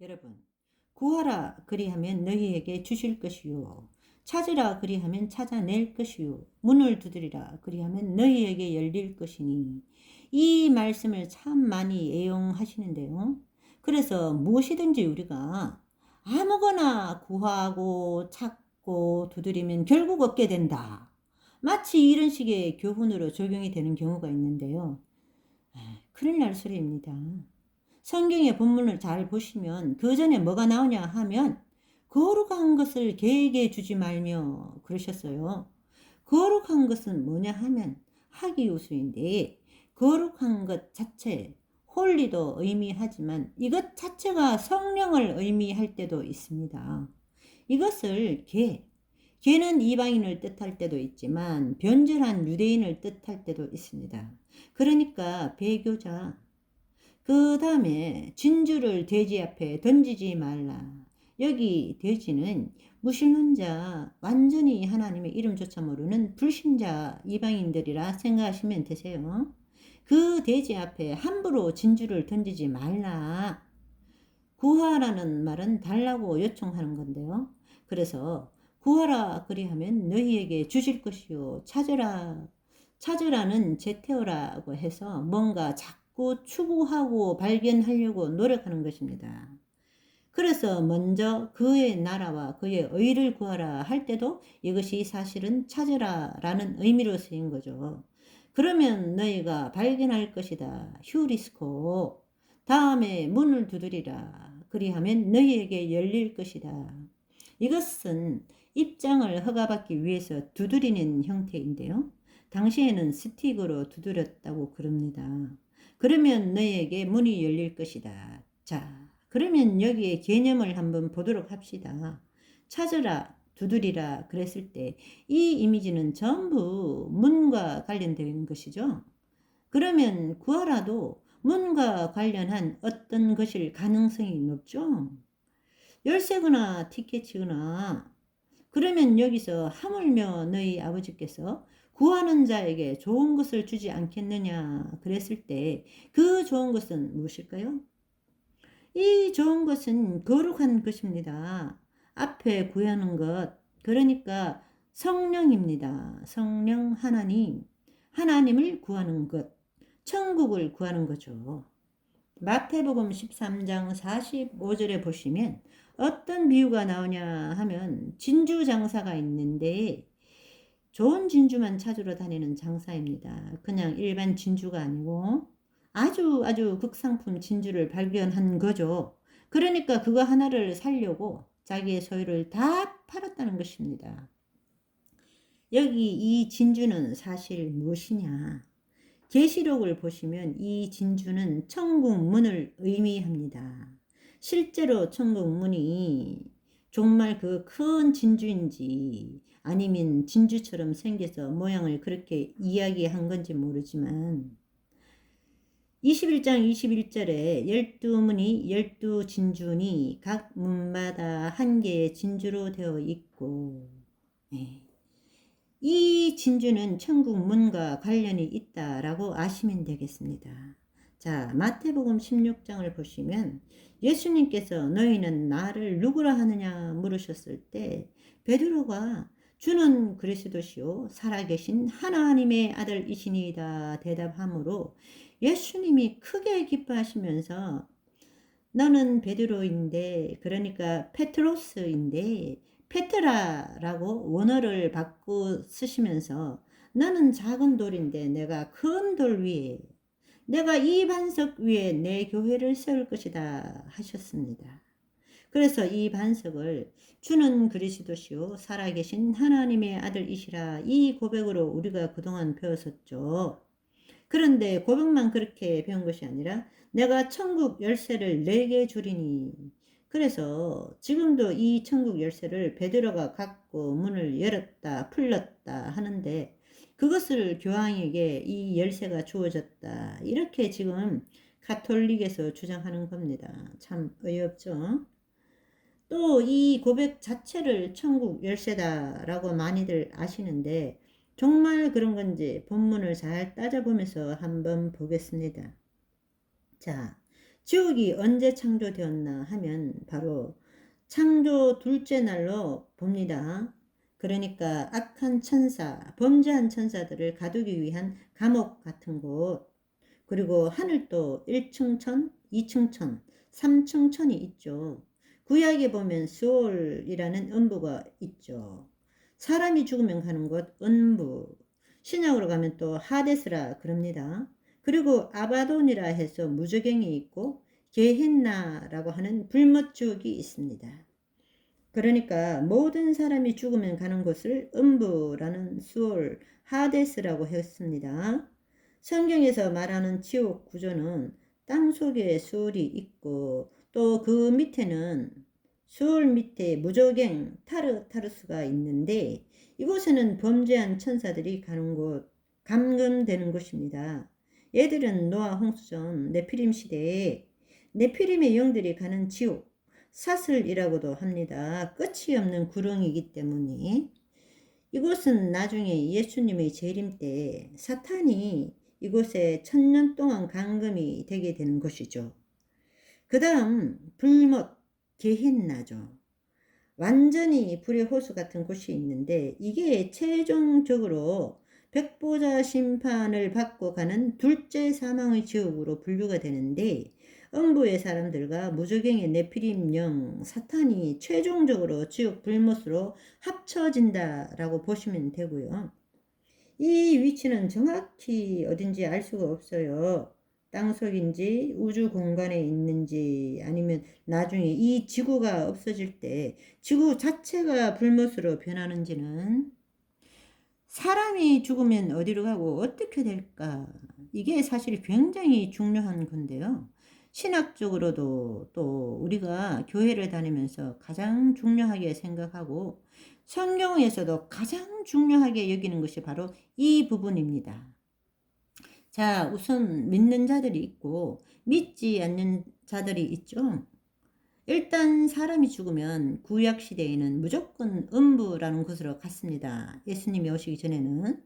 여러분, 구하라 그리하면 너희에게 주실 것이요. 찾으라 그리하면 찾아낼 것이요. 문을 두드리라 그리하면 너희에게 열릴 것이니. 이 말씀을 참 많이 애용하시는데요. 그래서 무엇이든지 우리가 아무거나 구하고 찾고 두드리면 결국 얻게 된다. 마치 이런 식의 교훈으로 적용이 되는 경우가 있는데요. 아, 큰일 날 소리입니다. 성경의 본문을 잘 보시면 그 전에 뭐가 나오냐 하면 거룩한 것을 개에게 주지 말며 그러셨어요. 거룩한 것은 뭐냐 하면 하기우수인데 거룩한 것 자체 홀리도 의미하지만 이것 자체가 성령을 의미할 때도 있습니다. 이것을 개, 개는 이방인을 뜻할 때도 있지만 변절한 유대인을 뜻할 때도 있습니다. 그러니까 배교자, 그 다음에 진주를 돼지 앞에 던지지 말라. 여기 돼지는 무신론자, 완전히 하나님의 이름조차 모르는 불신자 이방인들이라 생각하시면 되세요. 그 돼지 앞에 함부로 진주를 던지지 말라. 구하라는 말은 달라고 요청하는 건데요. 그래서 구하라 그리하면 너희에게 주실 것이요. 찾으라. 찾으라는 제테오라고 해서 뭔가 자 꾸 추구하고 발견하려고 노력하는 것입니다. 그래서 먼저 그의 나라와 그의 의를 구하라 할 때도 이것이 사실은 찾으라 라는 의미로 쓰인 거죠. 그러면 너희가 발견할 것이다. 휴리스코. 다음에 문을 두드리라. 그리하면 너희에게 열릴 것이다. 이것은 입장을 허가받기 위해서 두드리는 형태인데요. 당시에는 스틱으로 두드렸다고 그럽니다. 그러면 너희에게 문이 열릴 것이다. 자, 그러면 여기에 개념을 한번 보도록 합시다. 찾으라, 두드리라 그랬을 때 이 이미지는 전부 문과 관련된 것이죠. 그러면 구하라도 문과 관련한 어떤 것일 가능성이 높죠. 열쇠거나 티켓이거나 그러면 여기서 하물며 너희 아버지께서 구하는 자에게 좋은 것을 주지 않겠느냐 그랬을 때 그 좋은 것은 무엇일까요? 이 좋은 것은 거룩한 것입니다. 앞에 구하는 것, 그러니까 성령입니다. 성령 하나님, 하나님을 구하는 것, 천국을 구하는 거죠. 마태복음 13장 45절에 보시면 어떤 비유가 나오냐 하면 진주 장사가 있는데 좋은 진주만 찾으러 다니는 장사입니다. 그냥 일반 진주가 아니고 아주 아주 극상품 진주를 발견한 거죠. 그러니까 그거 하나를 살려고 자기의 소유를 다 팔았다는 것입니다. 여기 이 진주는 사실 무엇이냐? 계시록을 보시면 이 진주는 천국 문을 의미합니다. 실제로 천국 문이 정말 그 큰 진주인지 아니면 진주처럼 생겨서 모양을 그렇게 이야기한 건지 모르지만 21장 21절에 열두 문이 열두 진주니 각 문마다 한 개의 진주로 되어 있고 네. 이 진주는 천국 문과 관련이 있다라고 아시면 되겠습니다. 자, 마태복음 16장을 보시면 예수님께서 너희는 나를 누구라 하느냐 물으셨을 때 베드로가 주는 그리스도시요 살아계신 하나님의 아들이시니이다 대답하므로 예수님이 크게 기뻐하시면서 너는 베드로인데 그러니까 페트로스인데 페트라라고 원어를 바꾸 쓰시면서 나는 작은 돌인데 내가 큰 돌 위에 내가 이 반석 위에 내 교회를 세울 것이다 하셨습니다. 그래서 이 반석을 주는 그리스도시요 살아계신 하나님의 아들이시라 이 고백으로 우리가 그동안 배웠었죠. 그런데 고백만 그렇게 배운 것이 아니라 내가 천국 열쇠를 네개 주리니 그래서 지금도 이 천국 열쇠를 베드로가 갖고 문을 열었다 풀렸다 하는데 그것을 교황에게 이 열쇠가 주어졌다 이렇게 지금 가톨릭에서 주장하는 겁니다. 참 어이없죠? 또 이 고백 자체를 천국 열쇠다라고 많이들 아시는데 정말 그런 건지 본문을 잘 따져보면서 한번 보겠습니다. 자, 지옥이 언제 창조되었나 하면 바로 창조 둘째 날로 봅니다. 그러니까 악한 천사, 범죄한 천사들을 가두기 위한 감옥 같은 곳, 그리고 하늘도 1층 천, 2층 천, 3층 천이 있죠. 구약에 보면 수올이라는 음부가 있죠. 사람이 죽으면 가는 곳 음부. 신약으로 가면 또 하데스라 그럽니다. 그리고 아바돈이라 해서 무저갱이 있고 게헨나라고 하는 불못 지옥이 있습니다. 그러니까 모든 사람이 죽으면 가는 곳을 음부라는 수올 하데스라고 했습니다. 성경에서 말하는 지옥 구조는 땅 속에 수올이 있고 또 그 밑에는 수올 밑에 무조갱 타르타르스가 있는데 이곳에는 범죄한 천사들이 가는 곳, 감금되는 곳입니다. 얘들은 노아 홍수전 네피림 시대에 네피림의 영들이 가는 지옥, 사슬이라고도 합니다. 끝이 없는 구렁이기 때문에 이곳은 나중에 예수님의 재림 때 사탄이 이곳에 천년 동안 감금이 되게 되는 것이죠. 그 다음 불못 게헨나죠. 완전히 불의 호수 같은 곳이 있는데 이게 최종적으로 백보자 심판을 받고 가는 둘째 사망의 지옥으로 분류가 되는데 음부의 사람들과 무조갱의 네피림 영 사탄이 최종적으로 지옥 불못으로 합쳐진다라고 보시면 되고요. 이 위치는 정확히 어딘지 알 수가 없어요. 땅속인지 우주 공간에 있는지 아니면 나중에 이 지구가 없어질 때 지구 자체가 불못으로 변하는지는 사람이 죽으면 어디로 가고 어떻게 될까? 이게 사실 굉장히 중요한 건데요. 신학적으로도 또 우리가 교회를 다니면서 가장 중요하게 생각하고 성경에서도 가장 중요하게 여기는 것이 바로 이 부분입니다. 자, 우선 믿는 자들이 있고 믿지 않는 자들이 있죠. 일단 사람이 죽으면 구약 시대에는 무조건 음부라는 곳으로 갔습니다. 예수님이 오시기 전에는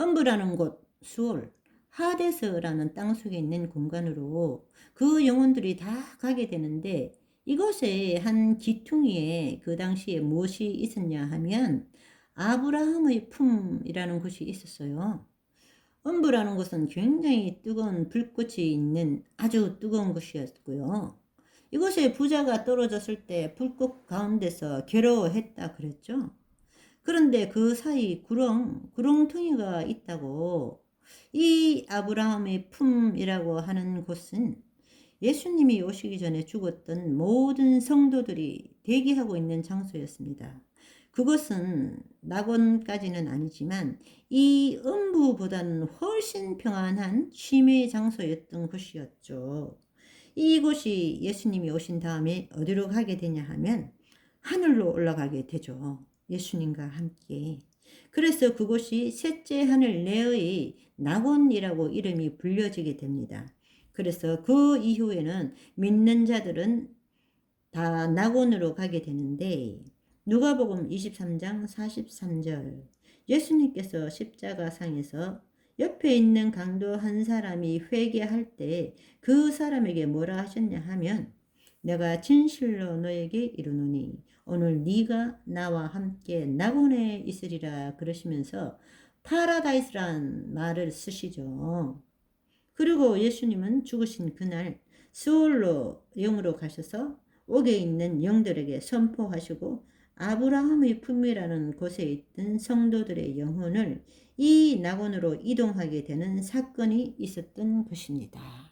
음부라는 곳 수월 하데스라는 땅 속에 있는 공간으로 그 영혼들이 다 가게 되는데 이곳에 한 기퉁이에 그 당시에 무엇이 있었냐 하면 아브라함의 품이라는 곳이 있었어요. 음부라는 곳은 굉장히 뜨거운 불꽃이 있는 아주 뜨거운 곳이었고요. 이곳에 부자가 떨어졌을 때 불꽃 가운데서 괴로워했다 그랬죠. 그런데 그 사이 구렁, 구렁텅이가 있다고 이 아브라함의 품이라고 하는 곳은 예수님이 오시기 전에 죽었던 모든 성도들이 대기하고 있는 장소였습니다. 그것은 낙원까지는 아니지만 이 음부보다는 훨씬 평안한 쉼의 장소였던 곳이었죠. 이곳이 예수님이 오신 다음에 어디로 가게 되냐 하면 하늘로 올라가게 되죠. 예수님과 함께. 그래서 그곳이 셋째 하늘 내의 낙원이라고 이름이 불려지게 됩니다. 그래서 그 이후에는 믿는 자들은 다 낙원으로 가게 되는데 누가복음 23장 43절 예수님께서 십자가상에서 옆에 있는 강도 한 사람이 회개할 때 그 사람에게 뭐라 하셨냐 하면 내가 진실로 너에게 이르노니 오늘 네가 나와 함께 낙원에 있으리라 그러시면서 파라다이스란 말을 쓰시죠. 그리고 예수님은 죽으신 그날 스올로 영으로 가셔서 옥에 있는 영들에게 선포하시고 아브라함의 품이라는 곳에 있던 성도들의 영혼을 이 낙원으로 이동하게 되는 사건이 있었던 것입니다.